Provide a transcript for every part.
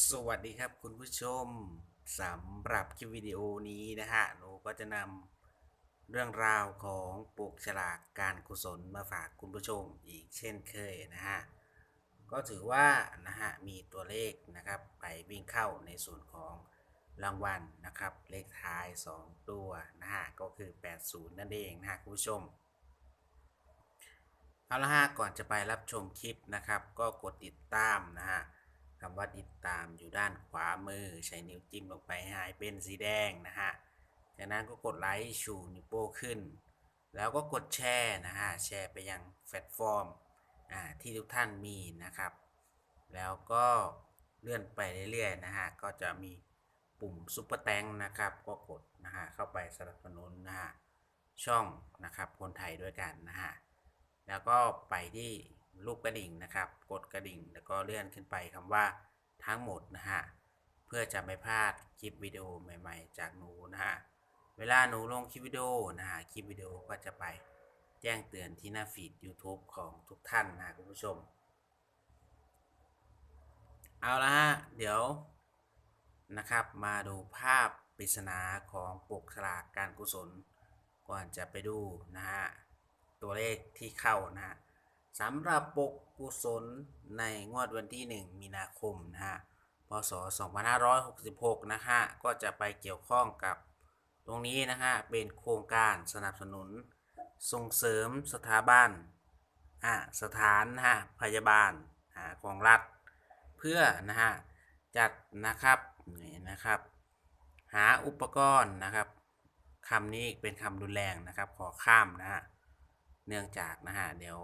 สวัสดีครับคุณผู้ชมสำหรับคลิปวิดีโอนี้นะฮะหนูก็จะนำเรื่องราวของปลูกฉลากการกุศลมาฝากคุณผู้ชมอีกเช่นเคยนะฮะก็ถือว่านะฮะมีตัวเลขนะครับไปวิ่งเข้าในส่วนของรางวัลนะครับเลขท้าย 2 ตัวนะฮะก็คือ 80 นั่นเองนะฮะคุณผู้ชมเอาละฮะก่อนจะไปรับชมคลิปนะครับ ก็กดติดตามนะฮะ คำว่าติดตามอยู่ด้านขวามือ ใช้นิ้วจิ้มลงไปให้เป็นสีแดงนะฮะ จากนั้นก็กดไลค์ชูนิ้วโป้งขึ้น แล้วก็กดแชร์นะฮะ แชร์ไปยังแพลตฟอร์มที่ทุกท่านมีนะครับ แล้วก็เลื่อนไปเรื่อยๆนะฮะ ก็จะมีปุ่มซุปเปอร์แตงนะครับ ก็กดนะฮะ เข้าไปสนับสนุนนะฮะ ช่องนะครับคนไทยด้วยกันนะฮะ แล้วก็ไปที่ รูปกระดิ่งนะครับ กดกระดิ่งแล้วก็เลื่อนขึ้นไปคำว่าทั้งหมดนะฮะเพื่อจะไม่พลาดคลิปวิดีโอใหม่ ๆ จากหนูนะฮะเวลาหนูลงคลิปวิดีโอนะฮะคลิปวิดีโอก็จะไปแจ้งเตือนที่หน้าฟีด YouTube ของทุกท่านนะคุณผู้ชม เอาละฮะเดี๋ยวนะครับมาดูภาพปริศนาของปกฉลากการกุศล ก่อนจะไปดูนะฮะตัวเลขที่เข้านะฮะ สำหรับปกกุศลในงวดวันที่ 1 มีนาคมนะฮะพศ 2566 นะฮะ ก็จะไปเกี่ยวข้องกับตรงนี้นะฮะ เป็นโครงการสนับสนุน ส่งเสริมสถาบันอ่าสถานนะฮะพยาบาลอ่าของรัฐ เพื่อนะฮะ จัดนะครับนี่นะครับ หาอุปกรณ์นะครับคำนี้เป็นคำรุนแรงนะครับ ขอข้ามนะฮะ เนื่องจากนะฮะ เดี๋ยว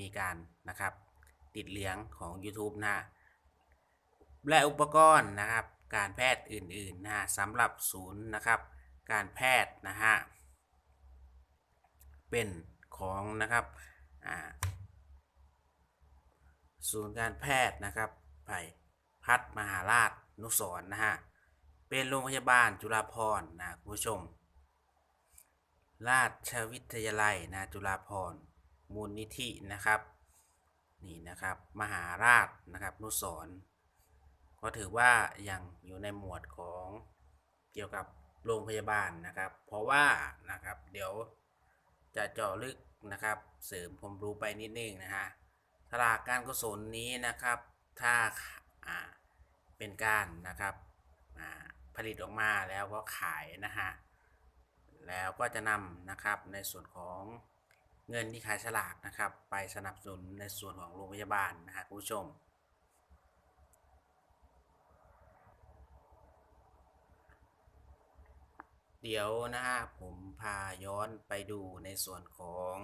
มีการนะครับติดเลี้ยงของ YouTube นะฮะและอุปกรณ์นะครับการแพทย์อื่นๆนะฮะสำหรับศูนย์นะครับ การแพทย์นะฮะเป็นของนะครับศูนย์การแพทย์นะครับไผ่พัฒมหาราชนุสรนะฮะเป็นโรงพยาบาลจุฬาภรณ์นะคุณผู้ชม ราชวิทยาลัยนะจุฬาภรณ์ มูลนิธินะครับนี่นะครับมหาราชนะครับนุสรณ์ก็ถือว่ายังอยู่ในหมวดของเกี่ยวกับโรงพยาบาลนะครับ เพราะว่านะครับเดี๋ยวจะเจาะลึกนะครับ เสริมความรู้ไปนิดนึงนะฮะสลากการกุศลนี้นะครับถ้าอ่าเป็นการนะครับผลิตออกมาแล้วก็ขายนะฮะแล้วก็จะนำนะครับในส่วนของ เงินที่ขายฉลากนะครับ ไปสนับสนุนในส่วนของโรงพยาบาลนะฮะคุณผู้ชม เดี๋ยวนะฮะผมพาย้อนไปดูในส่วนของ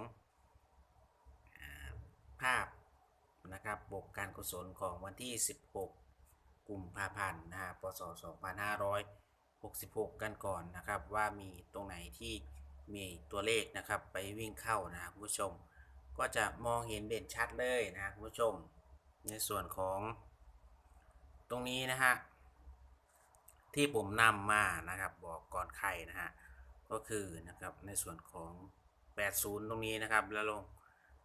ภาพนะครับปกการกุศลของวันที่ 16 กุมภาพันธ์นะฮะพศ2566 กันก่อนนะครับ ว่ามีตรงไหนที่ มีตัวเลขนะครับไปวิ่งเข้านะคุณผู้ชม ก็จะมองเห็นเด่นชัดเลยนะฮะคุณผู้ชม ในส่วนของตรงนี้นะฮะที่ผมนำมานะครับบอกก่อนใครนะฮะก็คือนะครับในส่วนของ 80 ตรงนี้นะครับ แล้วลง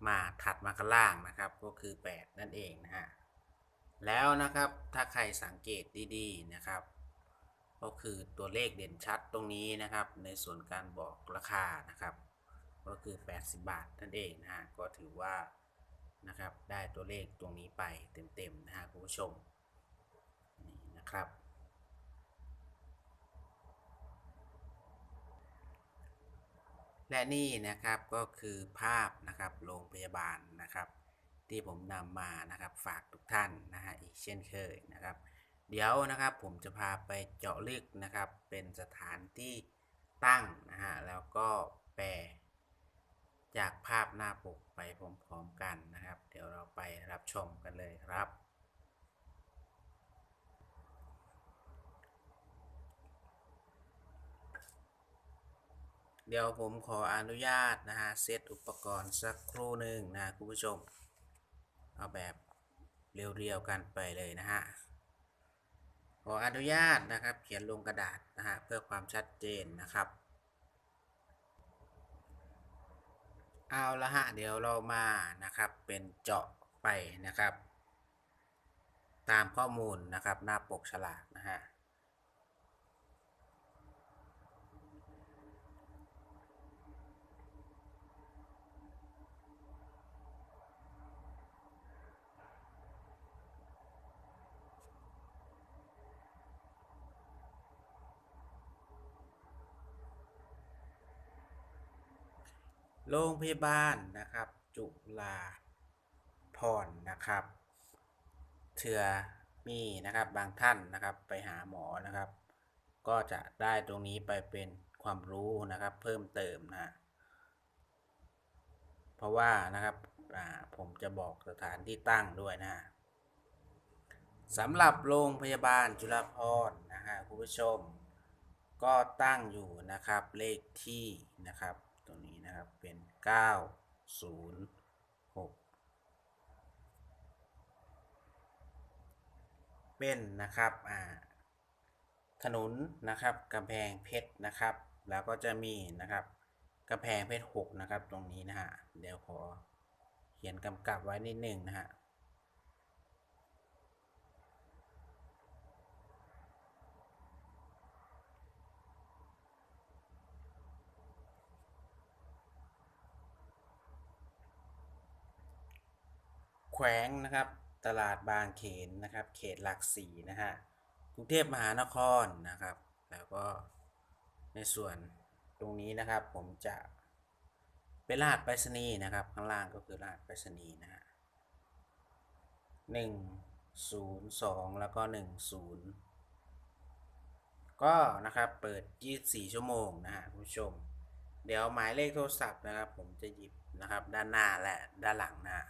มาถัดมาข้างล่างนะครับ ก็คือ 8 นั่นเองนะฮะแล้วนะครับถ้าใครสังเกตดีๆนะครับ ก็คือตัวเลขเด่นชัดตรงนี้นะครับ ในส่วนการบอกราคานะครับ ก็คือ 80 บาทนั่นเองนะฮะก็ถือว่านะครับได้ตัวเลขตรงนี้ไปเต็มๆนะฮะคุณผู้ชมนี่นะครับและนี่นะครับก็คือภาพนะครับโรงพยาบาลนะครับ ที่ผมนำมานะครับฝากทุกท่านนะฮะอีกเช่นเคยนะครับ เดี๋ยวนะครับผมจะพาไปเจาะลึกนะครับ เป็นสถานที่ตั้งนะฮะแล้วก็แปลจากภาพหน้าปกไปพร้อมๆกันนะครับ เดี๋ยวเราไปรับชมกันเลยครับเดี๋ยวผมขออนุญาตนะฮะเซตอุปกรณ์สักครู่หนึ่งนะคุณผู้ชม เอาแบบเรียวๆกันไปเลยนะฮะ ขออนุญาตนะครับ เขียนลงกระดาษนะฮะเพื่อความชัดเจนนะครับ เอาละฮะเดี๋ยวเรามานะครับเป็นเจาะไปนะครับ ตามข้อมูลนะครับหน้าปกฉลากนะฮะ โรงพยาบาลนะครับ จุฬาพรนะครับเถื่อมีนะครับบางท่านนะครับไปหาหมอนะครับ ก็จะได้ตรงนี้ไปเป็นความรู้นะครับเพิ่มเติมนะเพราะว่านะครับผมจะบอกสถานที่ตั้งด้วยนะสำหรับโรงพยาบาลจุฬาภรณ์นะฮะคุณผู้ชม ก็ตั้งอยู่นะครับเลขที่นะครับ นี้นะครับ เป็น 906 เป็นนะครับอ่าถนนนะครับกำแพงเพชรนะครับ แล้วก็จะมีนะครับกำแพงเพชรหกนะครับ ตรงนี้นะฮะเดี๋ยวขอเขียนกำกับไว้นิดหนึ่งนะฮะ แขวงนะครับ ตลาดบางเขนนะครับ เขตหลักสี่นะฮะกรุงเทพมหานครนะครับ แล้วก็ในส่วนตรงนี้นะครับ ผมจะเป็นรหัสไปรษณีย์นะครับ ข้างล่างก็คือรหัสไปรษณีย์นะฮะหนึ่งศูนย์สองแล้วก็หนึ่งศูนย์ก็นะครับเปิด 24 ชั่วโมงนะฮะคุณผู้ชม เดี๋ยวหมายเลขโทรศัพท์นะครับ ผมจะหยิบนะครับ ด้านหน้าและด้านหลังนะ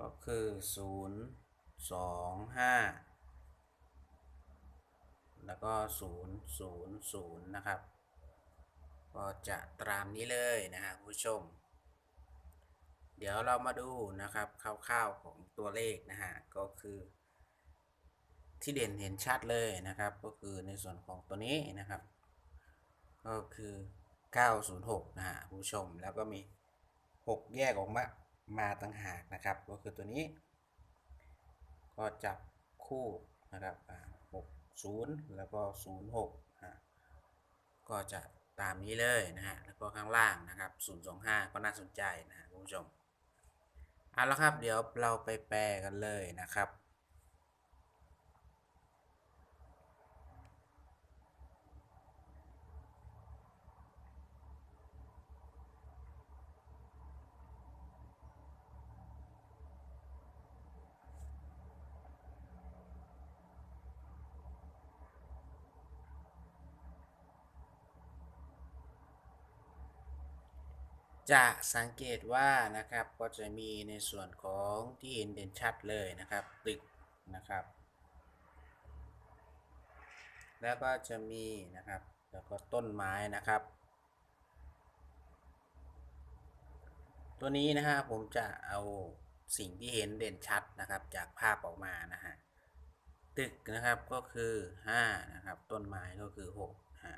ก็คือศูนย์สองห้าแล้วก็ศูนย์ศูนย์ศูนย์นะครับ ก็จะตามนี้เลยนะฮะผู้ชม เดี๋ยวเรามาดูนะครับคร่าวๆของตัวเลขนะฮะก็คือที่เด่นเห็นชัดเลยนะครับ ก็คือในส่วนของตัวนี้นะครับ ก็คือ 906 นะฮะผู้ชมแล้วก็มี 6 แยกออกมา มาต่างหากนะครับ ก็คือตัวนี้ ก็จับคู่นะครับอ่า60แล้วก็06นะก็จะตามนี้เลยนะฮะ แล้วก็ข้างล่างนะครับ025ก็น่าสนใจนะฮะคุณผู้ชมเอาละครับ เดี๋ยวเราไปแปลกันเลยนะครับ จะสังเกตว่านะครับก็จะมีในส่วนของที่เห็นเด่นชัดเลยนะครับ ตึกนะครับ แล้วก็จะมีนะครับ แล้วก็ต้นไม้นะครับ ตัวนี้นะฮะผมจะเอาสิ่งที่เห็นเด่นชัดนะครับ จากภาพออกมานะฮะตึกนะครับก็คือ5นะครับต้นไม้ก็คือ6ฮะ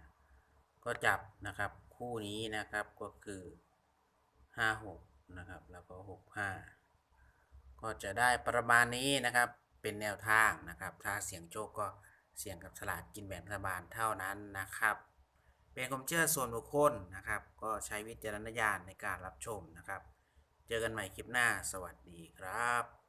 ก็จับนะครับคู่นี้นะครับก็คือ ห้าหกนะครับ แล้วก็หกห้าก็จะได้ประมาณนี้นะครับ เป็นแนวทางนะครับ ถ้าเสียงโชคก็เสียงกับสลากกินแบ่งรัฐบาลเท่านั้นนะครับ เป็นความเชื่อส่วนบุคคลนะครับ ก็ใช้วิจารณญาณในการรับชมนะครับ เจอกันใหม่คลิปหน้า สวัสดีครับ